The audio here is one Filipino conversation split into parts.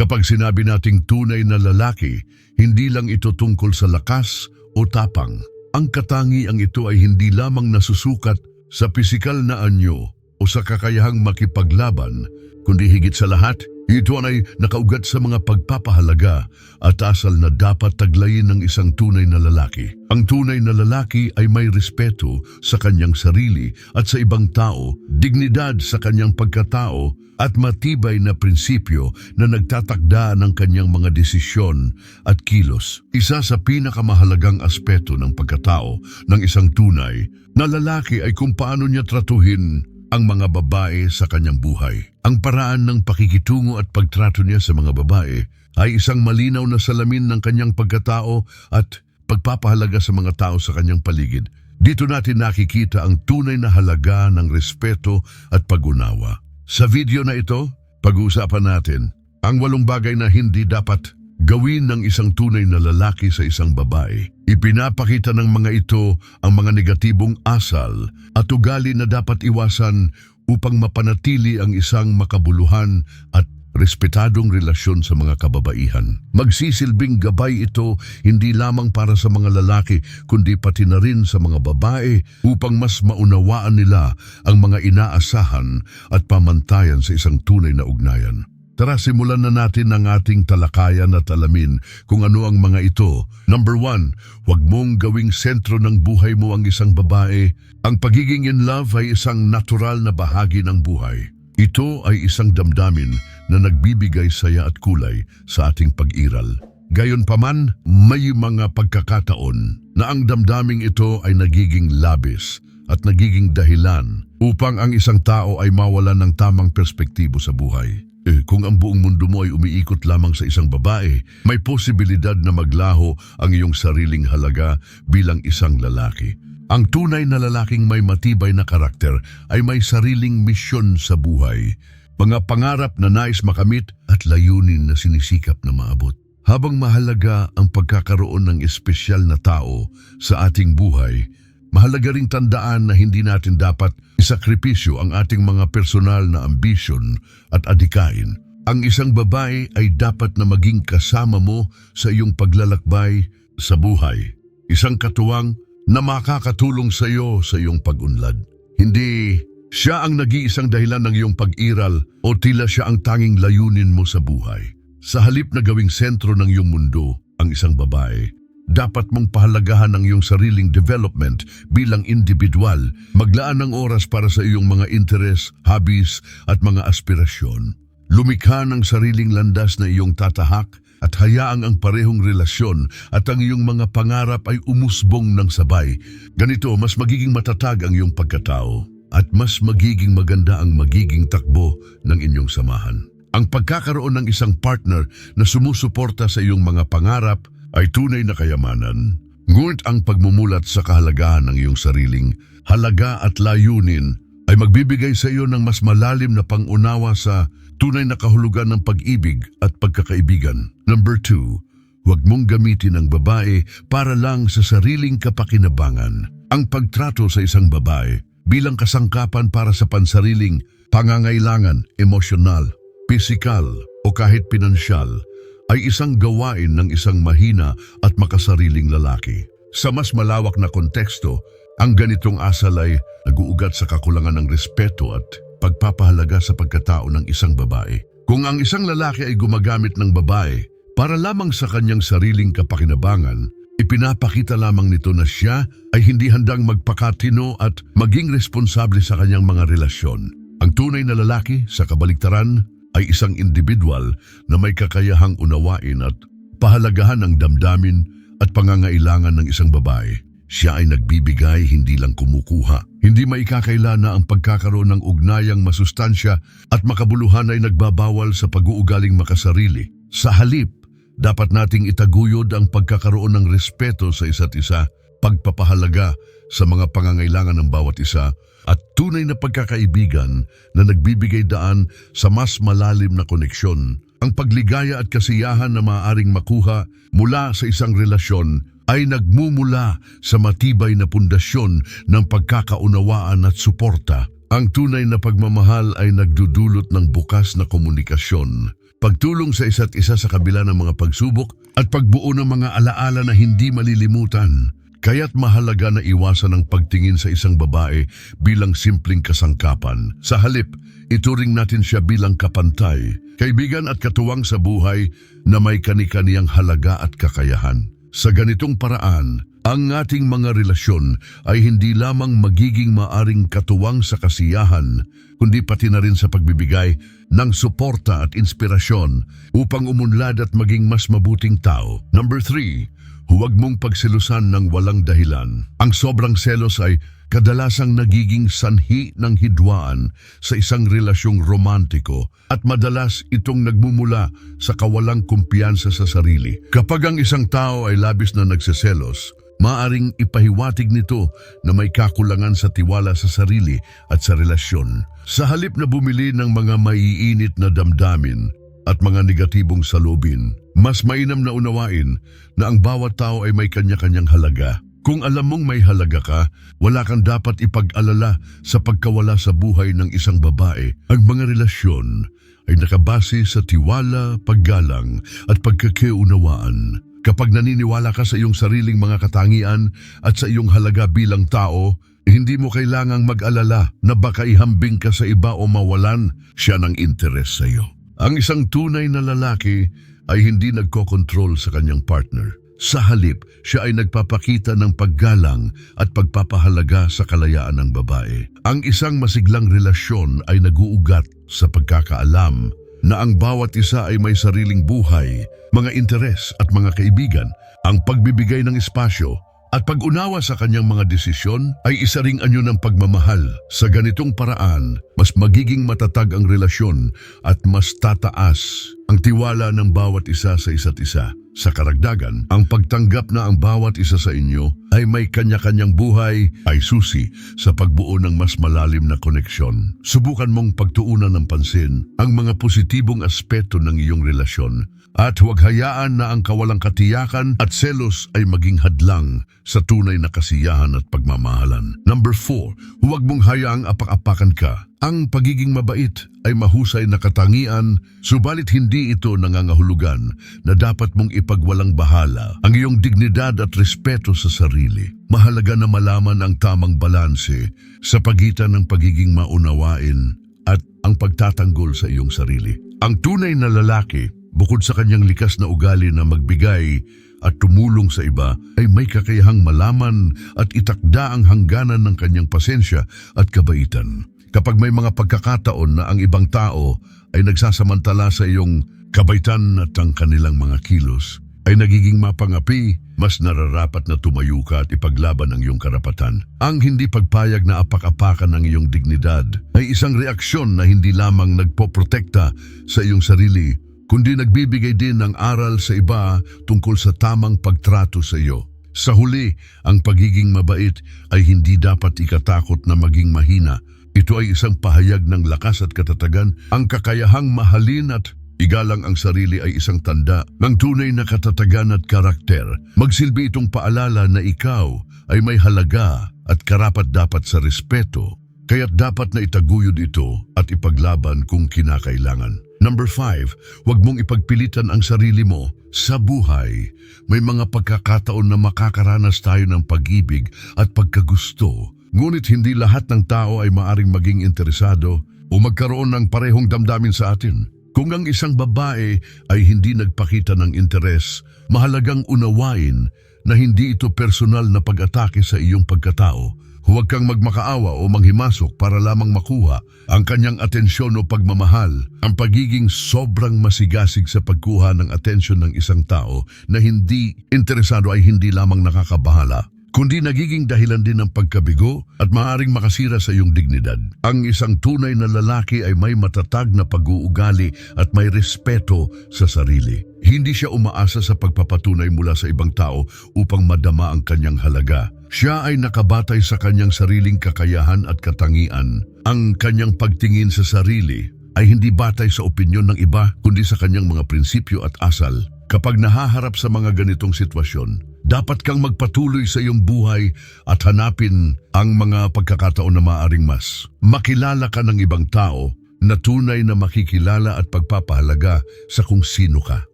Kapag sinabi nating tunay na lalaki, hindi lang ito tungkol sa lakas o tapang. Ang katangiang ito ay hindi lamang nasusukat sa pisikal na anyo o sa kakayahang makipaglaban, kundi higit sa lahat, ito ay nakaugat sa mga pagpapahalaga at asal na dapat taglayin ng isang tunay na lalaki. Ang tunay na lalaki ay may respeto sa kanyang sarili at sa ibang tao, dignidad sa kanyang pagkatao at matibay na prinsipyo na nagtatakda ng kanyang mga desisyon at kilos. Isa sa pinakamahalagang aspeto ng pagkatao ng isang tunay na lalaki ay kung paano niya tratuhin ang mga babae sa kanyang buhay. Ang paraan ng pakikitungo at pagtrato niya sa mga babae ay isang malinaw na salamin ng kanyang pagkatao at pagpapahalaga sa mga tao sa kanyang paligid. Dito natin nakikita ang tunay na halaga ng respeto at pag-unawa. Sa video na ito, pag-uusapan natin ang walong bagay na hindi dapat gawin ng isang tunay na lalaki sa isang babae. Ipinapakita ng mga ito ang mga negatibong asal at ugali na dapat iwasan upang mapanatili ang isang makabuluhan at respetadong relasyon sa mga kababaihan. Magsisilbing gabay ito hindi lamang para sa mga lalaki kundi pati na rin sa mga babae upang mas maunawaan nila ang mga inaasahan at pamantayan sa isang tunay na ugnayan. Tara simulan na natin ang ating talakayan at alamin kung ano ang mga ito. Number one, huwag mong gawing sentro ng buhay mo ang isang babae. Ang pagiging in love ay isang natural na bahagi ng buhay. Ito ay isang damdamin na nagbibigay saya at kulay sa ating pag-iral. Gayunpaman, may mga pagkakataon na ang damdaming ito ay nagiging labis at nagiging dahilan upang ang isang tao ay mawalan ng tamang perspektibo sa buhay. Eh, kung ang buong mundo mo ay umiikot lamang sa isang babae, may posibilidad na maglaho ang iyong sariling halaga bilang isang lalaki. Ang tunay na lalaking may matibay na karakter ay may sariling misyon sa buhay, mga pangarap na nais makamit at layunin na sinisikap na maabot. Habang mahalaga ang pagkakaroon ng espesyal na tao sa ating buhay, mahalaga ring tandaan na hindi natin dapat isakripisyo ang ating mga personal na ambisyon at adikain. Ang isang babae ay dapat na maging kasama mo sa iyong paglalakbay sa buhay. Isang katuwang na makakatulong sa iyo sa iyong pag-unlad. Hindi siya ang nag-iisang dahilan ng iyong pag-iral o tila siya ang tanging layunin mo sa buhay. Sa halip na gawing sentro ng iyong mundo ang isang babae, dapat mong pahalagahan ang iyong sariling development bilang individual, maglaan ng oras para sa iyong mga interes, hobbies at mga aspirasyon. Lumikha ng sariling landas na iyong tatahak at hayaang ang parehong relasyon at ang iyong mga pangarap ay umusbong ng sabay. Ganito, mas magiging matatag ang iyong pagkatao at mas magiging maganda ang magiging takbo ng inyong samahan. Ang pagkakaroon ng isang partner na sumusuporta sa iyong mga pangarap ay tunay na kayamanan. Ngunit ang pagmumulat sa kahalagahan ng iyong sariling halaga at layunin ay magbibigay sa iyo ng mas malalim na pangunawa sa tunay na kahulugan ng pag-ibig at pagkakaibigan. Number two, huwag mong gamitin ang babae para lang sa sariling kapakinabangan. Ang pagtrato sa isang babae bilang kasangkapan para sa pansariling pangangailangan emosyonal, pisikal o kahit pinansyal ay isang gawain ng isang mahina at makasariling lalaki. Sa mas malawak na konteksto, ang ganitong asal ay naguugat sa kakulangan ng respeto at pagpapahalaga sa pagkatao ng isang babae. Kung ang isang lalaki ay gumagamit ng babae para lamang sa kanyang sariling kapakinabangan, ipinapakita lamang nito na siya ay hindi handang magpakatino at maging responsable sa kanyang mga relasyon. Ang tunay na lalaki sa kabaliktaran ay isang individual na may kakayahang unawain at pahalagahan ang damdamin at pangangailangan ng isang babae. Siya ay nagbibigay, hindi lang kumukuha. Hindi maikakaila na ang pagkakaroon ng ugnayang masustansya at makabuluhan ay nagbabawal sa pag-uugaling makasarili. Sa halip, dapat nating itaguyod ang pagkakaroon ng respeto sa isa't isa, pagpapahalaga sa mga pangangailangan ng bawat isa, at tunay na pagkakaibigan na nagbibigay daan sa mas malalim na koneksyon. Ang pagligaya at kasiyahan na maaaring makuha mula sa isang relasyon ay nagmumula sa matibay na pundasyon ng pagkakaunawaan at suporta. Ang tunay na pagmamahal ay nagdudulot ng bukas na komunikasyon, pagtulong sa isa't isa sa kabila ng mga pagsubok at pagbuo ng mga alaala na hindi malilimutan. Kaya't mahalaga na iwasan ang pagtingin sa isang babae bilang simpleng kasangkapan. Sa halip, ituring natin siya bilang kapantay, kaibigan at katuwang sa buhay na may kani-kaniyang halaga at kakayahan. Sa ganitong paraan, ang ating mga relasyon ay hindi lamang magiging maaring katuwang sa kasiyahan, kundi pati na rin sa pagbibigay ng suporta at inspirasyon upang umunlad at maging mas mabuting tao. Number three, huwag mong pagselusan ng walang dahilan. Ang sobrang selos ay kadalasang nagiging sanhi ng hidwaan sa isang relasyong romantiko at madalas itong nagmumula sa kawalang kumpiyansa sa sarili. Kapag ang isang tao ay labis na nagseselos, maaring ipahiwatig nito na may kakulangan sa tiwala sa sarili at sa relasyon. Sa halip na bumili ng mga maiinit na damdamin at mga negatibong salubin, mas mainam na unawain na ang bawat tao ay may kanya-kanyang halaga. Kung alam mong may halaga ka, wala kang dapat ipag-alala sa pagkawala sa buhay ng isang babae. Ang mga relasyon ay nakabase sa tiwala, paggalang at pagkakiunawaan. Kapag naniniwala ka sa iyong sariling mga katangian at sa iyong halaga bilang tao, hindi mo kailangang mag-alala na baka ihambing ka sa iba o mawalan siya ng interes sa iyo. Ang isang tunay na lalaki ay hindi nagkokontrol sa kanyang partner. Sa halip, siya ay nagpapakita ng paggalang at pagpapahalaga sa kalayaan ng babae. Ang isang masiglang relasyon ay naguugat sa pagkakaalam na ang bawat isa ay may sariling buhay, mga interes at mga kaibigan. Ang pagbibigay ng espasyo at pag-unawa sa kanyang mga desisyon ay isa ring anyo ng pagmamahal. Sa ganitong paraan, mas magiging matatag ang relasyon at mas tataas ang tiwala ng bawat isa sa isa't isa. Sa karagdagan, ang pagtanggap na ang bawat isa sa inyo ay may kanya-kanyang buhay ay susi sa pagbuo ng mas malalim na koneksyon. Subukan mong pagtuunan ng pansin ang mga positibong aspeto ng iyong relasyon at huwag hayaan na ang kawalang katiyakan at selos ay maging hadlang sa tunay na kasiyahan at pagmamahalan. Number 4, huwag mong hayaang apak-apakan ka. Ang pagiging mabait ay mahusay na katangian, subalit hindi ito nangangahulugan na dapat mong ipagwalang bahala ang iyong dignidad at respeto sa sarili. Mahalaga na malaman ang tamang balanse sa pagitan ng pagiging maunawain at ang pagtatanggol sa iyong sarili. Ang tunay na lalaki, bukod sa kanyang likas na ugali na magbigay at tumulong sa iba, ay may kakayahang malaman at itakda ang hangganan ng kanyang pasensya at kabaitan. Kapag may mga pagkakataon na ang ibang tao ay nagsasamantala sa iyong kabaitan at ang kanilang mga kilos, ay nagiging mapangapi, mas nararapat na tumayo ka at ipaglaban ang iyong karapatan. Ang hindi pagpayag na apak-apakan ng iyong dignidad ay isang reaksyon na hindi lamang nagpoprotekta sa iyong sarili, kundi nagbibigay din ng aral sa iba tungkol sa tamang pagtrato sa iyo. Sa huli, ang pagiging mabait ay hindi dapat ikatakot na maging mahina. Ito ay isang pahayag ng lakas at katatagan. Ang kakayahang mahalin at igalang ang sarili ay isang tanda ng tunay na katatagan at karakter. Magsilbi itong paalala na ikaw ay may halaga at karapat-dapat sa respeto. Kaya't dapat na itaguyod ito at ipaglaban kung kinakailangan. Number 5, huwag mong ipagpilitan ang sarili mo sa buhay. May mga pagkakataon na makakaranas tayo ng pag-ibig at pagkagusto. Ngunit hindi lahat ng tao ay maaring maging interesado o magkaroon ng parehong damdamin sa atin. Kung ang isang babae ay hindi nagpakita ng interes, mahalagang unawain na hindi ito personal na pag-atake sa iyong pagkatao. Huwag kang magmakaawa o manghimasok para lamang makuha ang kanyang atensyon o pagmamahal. Ang pagiging sobrang masigasig sa pagkuha ng atensyon ng isang tao na hindi interesado ay hindi lamang nakakabahala, kundi nagiging dahilan din ng pagkabigo at maaaring makasira sa iyong dignidad. Ang isang tunay na lalaki ay may matatag na pag-uugali at may respeto sa sarili. Hindi siya umaasa sa pagpapatunay mula sa ibang tao upang madama ang kanyang halaga. Siya ay nakabatay sa kanyang sariling kakayahan at katangian. Ang kanyang pagtingin sa sarili ay hindi batay sa opinyon ng iba kundi sa kanyang mga prinsipyo at asal. Kapag nahaharap sa mga ganitong sitwasyon, dapat kang magpatuloy sa iyong buhay at hanapin ang mga pagkakataon na maaring mas. Makilala ka ng ibang tao na tunay na makikilala at pagpapahalaga sa kung sino ka.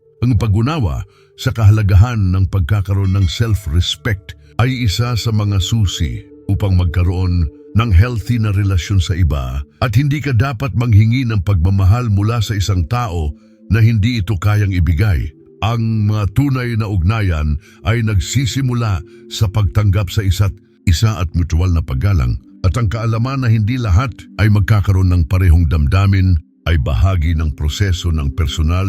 Ang pag-unawa sa kahalagahan ng pagkakaroon ng self-respect ay isa sa mga susi upang magkaroon ng healthy na relasyon sa iba at hindi ka dapat manghingi ng pagmamahal mula sa isang tao na hindi ito kayang ibigay. Ang mga tunay na ugnayan ay nagsisimula sa pagtanggap sa isa't isa at mutual na paggalang at ang kaalaman na hindi lahat ay magkakaroon ng parehong damdamin ay bahagi ng proseso ng personal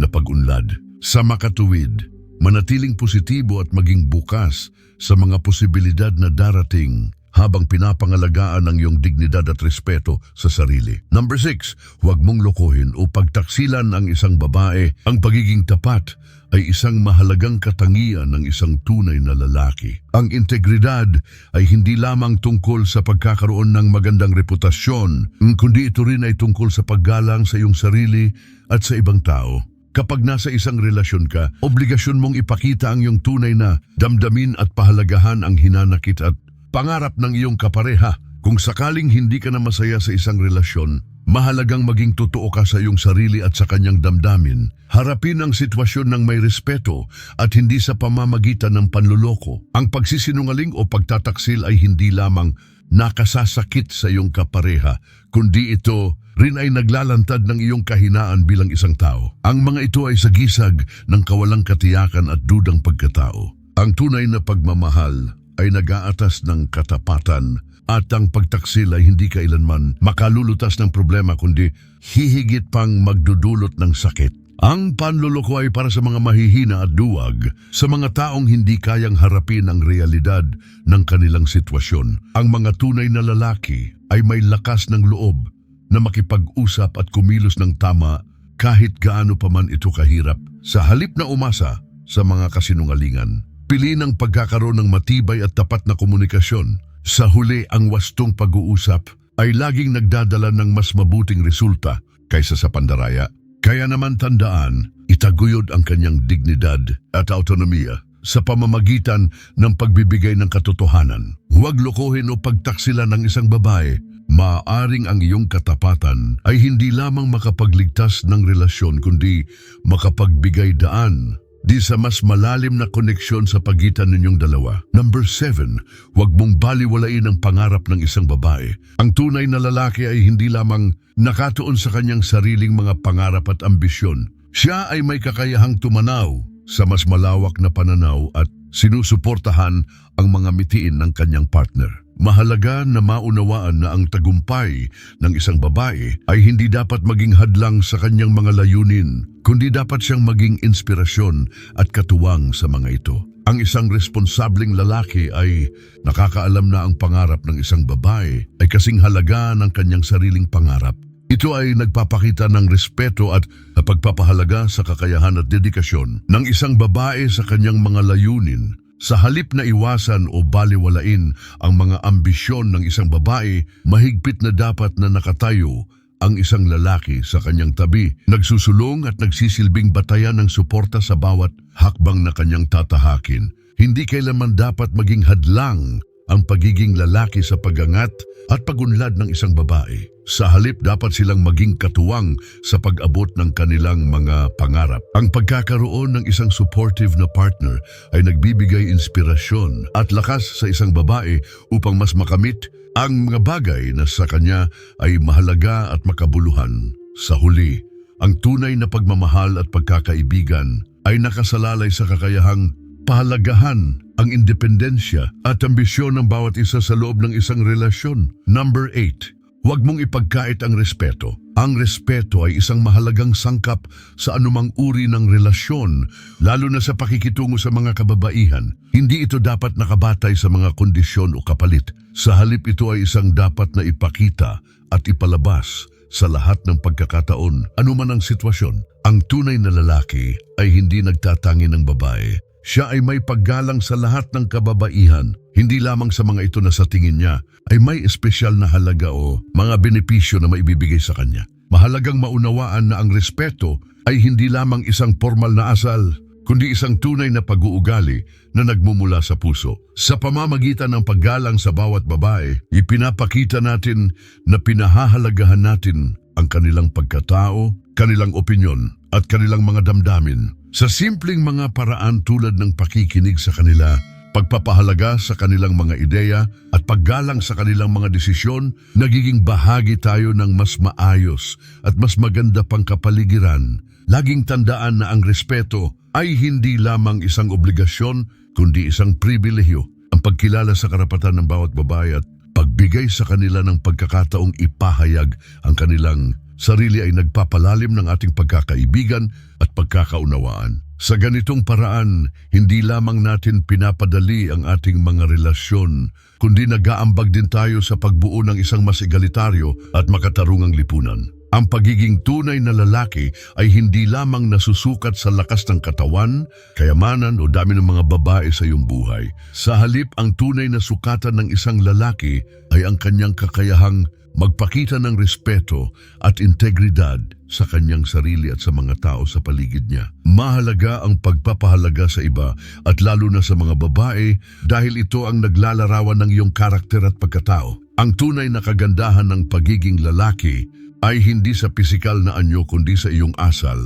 na pag-unlad. Sa makatuwid, manatiling positibo at maging bukas sa mga posibilidad na darating habang pinapangalagaan ang iyong dignidad at respeto sa sarili. Number six, huwag mong lokohin o pagtaksilan ang isang babae. Ang pagiging tapat ay isang mahalagang katangian ng isang tunay na lalaki. Ang integridad ay hindi lamang tungkol sa pagkakaroon ng magandang reputasyon, kundi ito rin ay tungkol sa paggalang sa iyong sarili at sa ibang tao. Kapag nasa isang relasyon ka, obligasyon mong ipakita ang iyong tunay na damdamin at pahalagahan ang hinanakit at pangarap ng iyong kapareha. Kung sakaling hindi ka na masaya sa isang relasyon, mahalagang maging totoo ka sa iyong sarili at sa kanyang damdamin. Harapin ang sitwasyon ng may respeto at hindi sa pamamagitan ng panluloko. Ang pagsisinungaling o pagtataksil ay hindi lamang nakasasakit sa iyong kapareha, kundi ito rin ay naglalantad ng iyong kahinaan bilang isang tao. Ang mga ito ay sagisag ng kawalang katiyakan at dudang pagkatao. Ang tunay na pagmamahal ay nag-aatas ng katapatan at ang pagtaksil ay hindi kailanman makalulutas ng problema kundi hihigit pang magdudulot ng sakit. Ang panluloko ay para sa mga mahihina at duwag, sa mga taong hindi kayang harapin ang realidad ng kanilang sitwasyon. Ang mga tunay na lalaki ay may lakas ng loob na makipag-usap at kumilos ng tama kahit gaano pa man ito kahirap. Sa halip na umasa sa mga kasinungalingan, pili ng pagkakaroon ng matibay at tapat na komunikasyon. Sa huli, ang wastong pag-uusap ay laging nagdadala ng mas mabuting resulta kaysa sa pandaraya. Kaya naman tandaan, itaguyod ang kanyang dignidad at autonomiya sa pamamagitan ng pagbibigay ng katotohanan. Huwag lokohin o pagtaksilan ng isang babae. Maaring ang iyong katapatan ay hindi lamang makapagligtas ng relasyon kundi makapagbigay daan di sa mas malalim na koneksyon sa pagitan ninyong dalawa. Number seven, huwag mong baliwalain ang pangarap ng isang babae. Ang tunay na lalaki ay hindi lamang nakatuon sa kanyang sariling mga pangarap at ambisyon. Siya ay may kakayahang tumanaw sa mas malawak na pananaw at sinusuportahan ang mga mitiin ng kanyang partner. Mahalaga na maunawaan na ang tagumpay ng isang babae ay hindi dapat maging hadlang sa kanyang mga layunin, kundi dapat siyang maging inspirasyon at katuwang sa mga ito. Ang isang responsableng lalaki ay nakakaalam na ang pangarap ng isang babae ay kasing halaga ng kanyang sariling pangarap. Ito ay nagpapakita ng respeto at pagpapahalaga sa kakayahan at dedikasyon ng isang babae sa kanyang mga layunin sa halip na iwasan o baliwalain ang mga ambisyon ng isang babae, mahigpit na dapat na nakatayo ang isang lalaki sa kanyang tabi, nagsusulong at nagsisilbing batayan ng suporta sa bawat hakbang na kanyang tatahakin. Hindi kailanman dapat maging hadlang ang pagiging lalaki sa pagangat at pagunlad ng isang babae. Sa halip dapat silang maging katuwang sa pag-abot ng kanilang mga pangarap. Ang pagkakaroon ng isang supportive na partner ay nagbibigay inspirasyon at lakas sa isang babae upang mas makamit ang mga bagay na sa kanya ay mahalaga at makabuluhan. Sa huli, ang tunay na pagmamahal at pagkakaibigan ay nakasalalay sa kakayahang pahalagahan ang independensya at ambisyon ng bawat isa sa loob ng isang relasyon. Number 8. Huwag mong ipagkait ang respeto. Ang respeto ay isang mahalagang sangkap sa anumang uri ng relasyon, lalo na sa pakikitungo sa mga kababaihan. Hindi ito dapat nakabatay sa mga kondisyon o kapalit. Sa halip ito ay isang dapat na ipakita at ipalabas sa lahat ng pagkakataon, anuman ang sitwasyon. Ang tunay na lalaki ay hindi nagtatangi ng babae. Siya ay may paggalang sa lahat ng kababaihan, hindi lamang sa mga ito na sa tingin niya ay may espesyal na halaga o mga benepisyo na maibibigay sa kanya. Mahalagang maunawaan na ang respeto ay hindi lamang isang formal na asal, kundi isang tunay na pag-uugali na nagmumula sa puso. Sa pamamagitan ng paggalang sa bawat babae, ipinapakita natin na pinahahalagahan natin ang kanilang pagkatao, kanilang opinyon at kanilang mga damdamin sa simpleng mga paraan tulad ng pakikinig sa kanila, pagpapahalaga sa kanilang mga ideya at paggalang sa kanilang mga desisyon, nagiging bahagi tayo ng mas maayos at mas maganda pang kapaligiran. Laging tandaan na ang respeto ay hindi lamang isang obligasyon kundi isang pribilehyo. Ang pagkilala sa karapatan ng bawat babae at pagbigay sa kanila ng pagkakataong ipahayag ang kanilang sarili ay nagpapalalim ng ating pagkakaibigan at pagkakaunawaan. Sa ganitong paraan, hindi lamang natin pinapadali ang ating mga relasyon, kundi nag-aambag din tayo sa pagbuo ng isang mas egalitaryo at makatarungang lipunan. Ang pagiging tunay na lalaki ay hindi lamang nasusukat sa lakas ng katawan, kayamanan o dami ng mga babae sa iyong buhay. Sa halip, ang tunay na sukatan ng isang lalaki ay ang kanyang kakayahang magpakita ng respeto at integridad sa kanyang sarili at sa mga tao sa paligid niya. Mahalaga ang pagpapahalaga sa iba at lalo na sa mga babae dahil ito ang naglalarawan ng iyong karakter at pagkatao. Ang tunay na kagandahan ng pagiging lalaki ay hindi sa pisikal na anyo kundi sa iyong asal,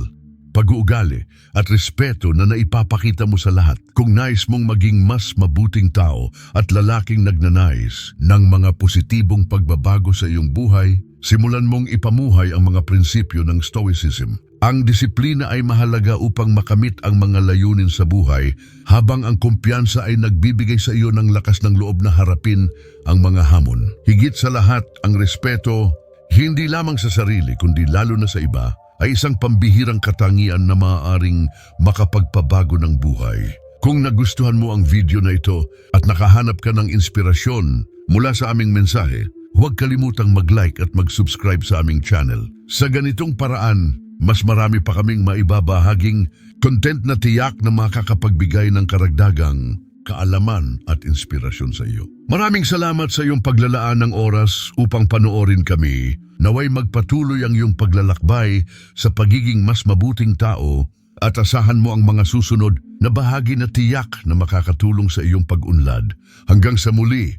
pag-uugali at respeto na naipapakita mo sa lahat. Kung nais mong maging mas mabuting tao at lalaking nagnanais ng mga positibong pagbabago sa iyong buhay, simulan mong ipamuhay ang mga prinsipyo ng Stoicism. Ang disiplina ay mahalaga upang makamit ang mga layunin sa buhay habang ang kumpiyansa ay nagbibigay sa iyo ng lakas ng loob na harapin ang mga hamon. Higit sa lahat, ang respeto, hindi lamang sa sarili kundi lalo na sa iba, ay isang pambihirang katangian na maaaring makapagpabago ng buhay. Kung nagustuhan mo ang video na ito at nakahanap ka ng inspirasyon mula sa aming mensahe, huwag kalimutang mag-like at mag-subscribe sa aming channel. Sa ganitong paraan, mas marami pa kaming maibabahaging content na tiyak na makakapagbigay ng karagdagang kaalaman at inspirasyon sa iyo. Maraming salamat sa iyong paglalaan ng oras upang panoorin kami. Naway magpatuloy ang iyong paglalakbay sa pagiging mas mabuting tao at asahan mo ang mga susunod na bahagi na tiyak na makakatulong sa iyong pag-unlad. Hanggang sa muli,